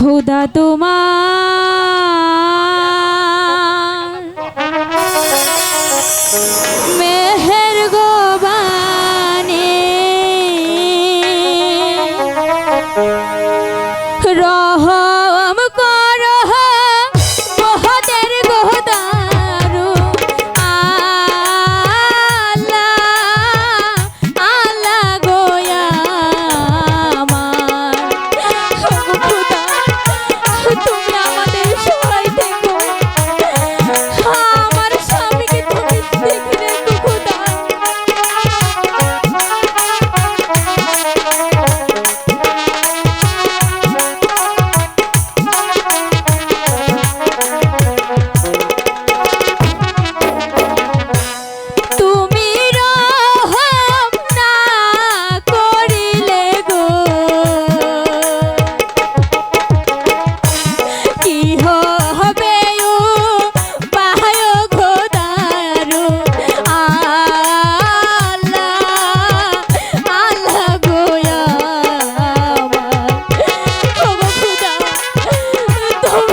খোদা তোমার।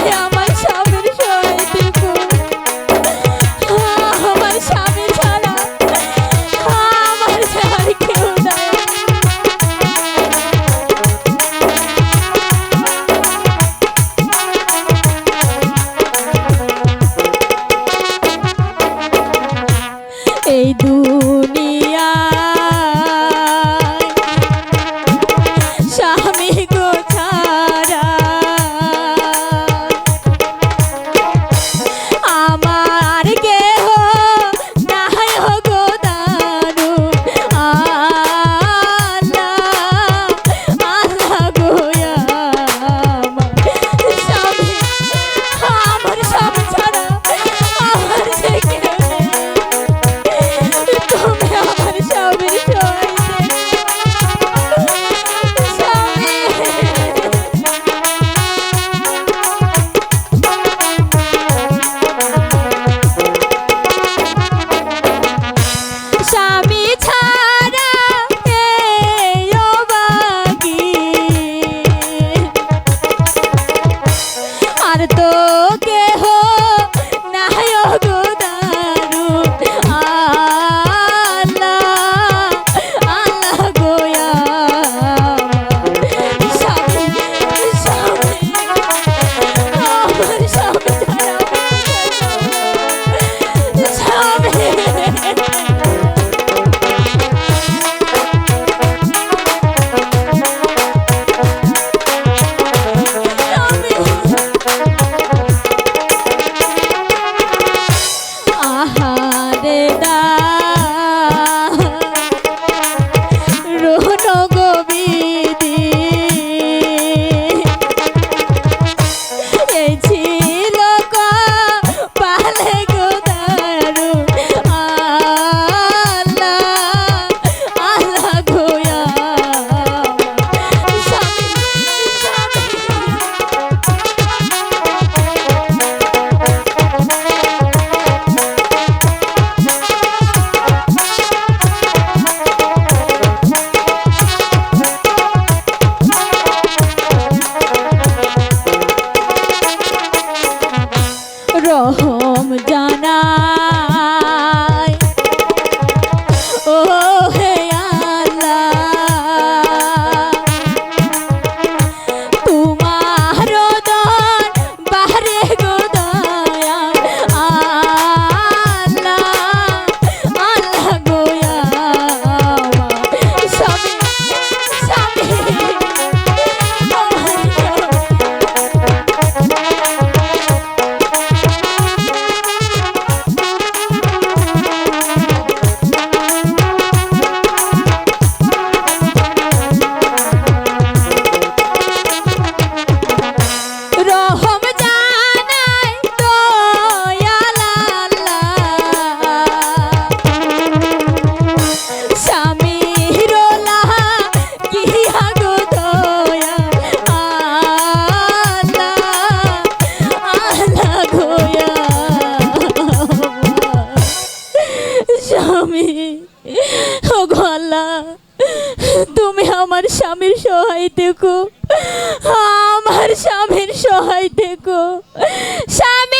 যাব রমজানা তুমি আমার স্বামীর সহায় দেখো। আমার স্বামীর সহায় দেখো। স্বামী